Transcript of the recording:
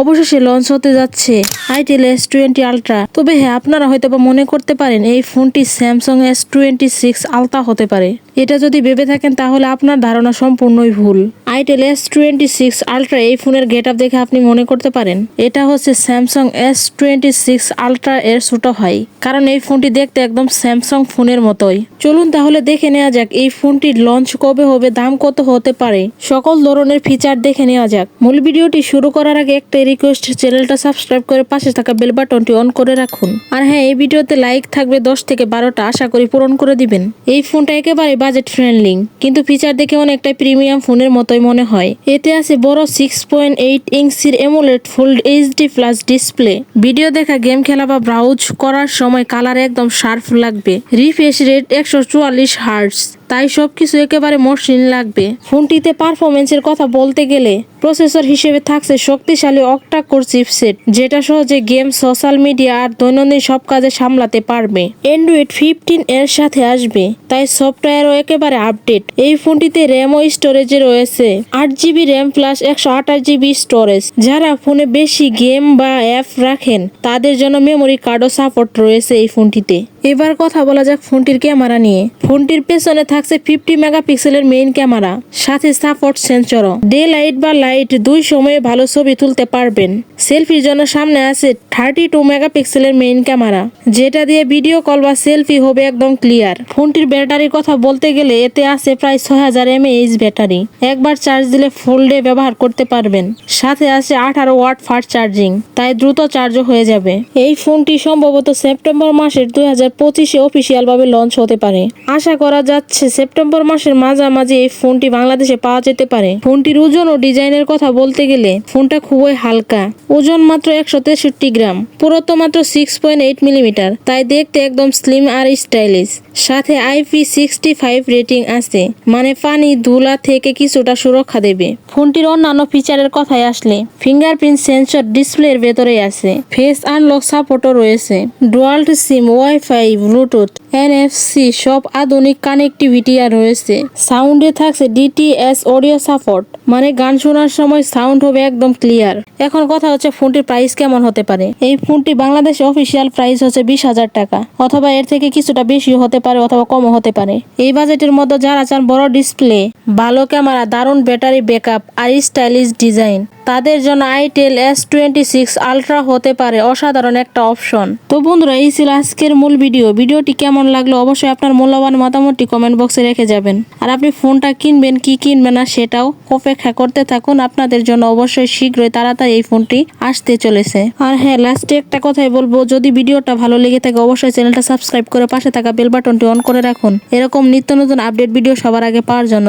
অবশেষে লঞ্চ হতে যাচ্ছে আইটেল এস টোয়েন্টি আলট্রা। তবে হ্যাঁ আপনারা হয়তো বা মনে করতে পারেন, এই ফোনটি Samsung S twenty six ultra হতে পারে। এটা যদি ভেবে থাকেন, তাহলে আপনার ধারণা সম্পূর্ণই ভুল। Itel S twenty six ultra এই ফোনের গেট আপ দেখে আপনি মনে করতে পারেন, এটা হচ্ছে Samsung S twenty six ultra এর ছোট ভাই। কারণ এই ফোনটি দেখতে একদম স্যামসাং ফোনের মতোই। চলুন তাহলে দেখে নেওয়া যাক, এই ফোনটির লঞ্চ কবে হবে, দাম কত হতে পারে, সকল ধরনের ফিচার দেখে নেওয়া যাক। মূল ভিডিওটি শুরু করার আগে একটা রিকোয়েস্ট চ্যানেলটা সাবস্ক্রাইব করে পাশে থাকা বেল বাটনটি অন করে রাখুন। আর হ্যাঁ এই ভিডিওতে লাইক থাকবে দশ থেকে বারোটা, আশা করি পূরণ করে দিবেন। এই ফোনটা একেবারে বাজেট ফ্রেন্ডলি কিন্তু ফিচার দেখে অনেকটাই প্রিমিয়াম ফোনের মতোই মনে হয়। এতে আছে বড় সিক্স পয়েন্ট এইট ইঞ্চির AMOLED full HD plus display video দেখা গেম খেলা বা ব্রাউজ করার সময় কালার একদম শার্প লাগবে। রিফ্রেশ রেট একশো চুয়াল্লিশ হার্টস তাই সবকিছু একেবারে মসৃণ লাগবে। ফোনটিতে পারফরমেন্সের কথা বলতে গেলে প্রসেসর হিসেবে থাকছে শক্তিশালী অক্টা কোর চিপসেট, যেটা সহজে গেম, সোশ্যাল মিডিয়া আর দৈনন্দিন সব কাজে সামলাতে পারবে। অ্যান্ড্রয়েড ফিফটিন এর সাথে আসবে, তাই সফটওয়্যারও একেবারে আপডেট। এই ফোনটিতে র্যাম ও স্টোরেজে রয়েছে। আট জিবি র্যাম প্লাস একশো আঠাশ জিবি স্টোরেজ যারা ফোনে বেশি গেম বা অ্যাপ রাখেন, তাদের জন্য মেমোরি কার্ডও সাপোর্ট রয়েছে এই ফোনটিতে। এবার কথা বলা যাক ফোনটির ক্যামেরা নিয়ে। ফোনটির পেছনে থাকছে ফিফটি মেগাপিক্সেলের মেইন ক্যামেরা, সাথে সাপোর্ট সেন্সরও ডে লাইট বা লাইট দুই সময়ে ভালো ছবি তুলতে পারবেন। সেলফির জন্য সামনে আছে থার্টি টু মেগাপিক্সেলের মেইন ক্যামেরা যেটা দিয়ে ভিডিও কল বা সেলফি হবে একদম ক্লিয়ার ফোনটির ব্যাটারির কথা বলতে গেলে এতে আছে প্রায় ছয় হাজার এমএএইচ ব্যাটারি। একবার চার্জ দিলে ফুল ডে ব্যবহার করতে পারবেন। সাথে আছে আঠারো ওয়াট ফাস্ট চার্জিং তাই দ্রুত চার্জও হয়ে যাবে। এই ফোনটি সম্ভবত সেপ্টেম্বর মাসের দুই হাজার পঁচিশে অফিসিয়াল ভাবে লঞ্চ হতে পারে। আশা করা যাচ্ছে সেপ্টেম্বর মাসের মাঝামাঝি এই ফোনটি বাংলাদেশে পাওয়া যেতে পারে। ফোনটির ওজন ও ডিজাইনের কথা বলতে গেলে ফোনটা খুবই হালকা। ওজন মাত্র একশো তেষট্টি গ্রাম। পুরুত্ব মাত্র সিক্স পয়েন্ট এইট মিলিমিটার তাই দেখতে একদম স্লিম আর স্টাইলিশ সাথে আইপি সিক্সটি ফাইভ রেটিং আছে। মানে পানি ধুলা থেকে কিছুটা সুরক্ষা দেবে। ফোনটির অন্যান্য ফিচারের কথায় আসলে ফিঙ্গারপ্রিন্ট সেন্সর ডিসপ্লের ভেতরে আছে। ফেস আনলক সাপোর্টও রয়েছে। Dual SIM WiFi Bluetooth NFC সব আধুনিক কানেক্টিভিটি আর রয়েছে। সাউন্ডে থাকছে ডিটিএস অডিও সাপোর্ট মানে গান শোনার সময় সাউন্ড হবে একদম ক্লিয়ার এখন কথা হচ্ছে ফোনটির প্রাইস কেমন হতে পারে? এই ফোনটি বাংলাদেশ অফিসিয়াল প্রাইস হচ্ছে বিশ হাজার টাকা, অথবা এর থেকে কিছুটা বেশিও হতে পারে অথবা কমও হতে পারে। এই বাজেটের মধ্যে যারা চান বড় ডিসপ্লে ভালো ক্যামেরা, দারুণ ব্যাটারি ব্যাকআপ আর স্টাইলিশ ডিজাইন। তাদের জন্য itel S twenty six ultra হতে পারে অসাধারণ একটা অপশন। তো বন্ধুরা, এই ছিল আজকের মূল ভিডিও। ভিডিওটি কেমন লাগল অবশ্যই আপনার মূল্যবান মতামতটি কমেন্ট বক্সে রেখে যাবেন। আর আপনি ফোনটা কিনবেন, কি কিনবেন না সেটাও অপেক্ষা করতে থাকুন। আপনাদের জন্য অবশ্যই শীঘ্রই তাড়াতাড়ি এই ফোনটি আসতে চলেছে। আর হ্যাঁ লাস্টে একটা কথাই বলব, যদি ভিডিওটা ভালো লেগে থাকে অবশ্যই চ্যানেলটা সাবস্ক্রাইব করে পাশে থাকা বেল বাটনটি অন করে রাখুন। এরকম নিত্য নতুন আপডেট ভিডিও সবার আগে পাওয়ার জন্য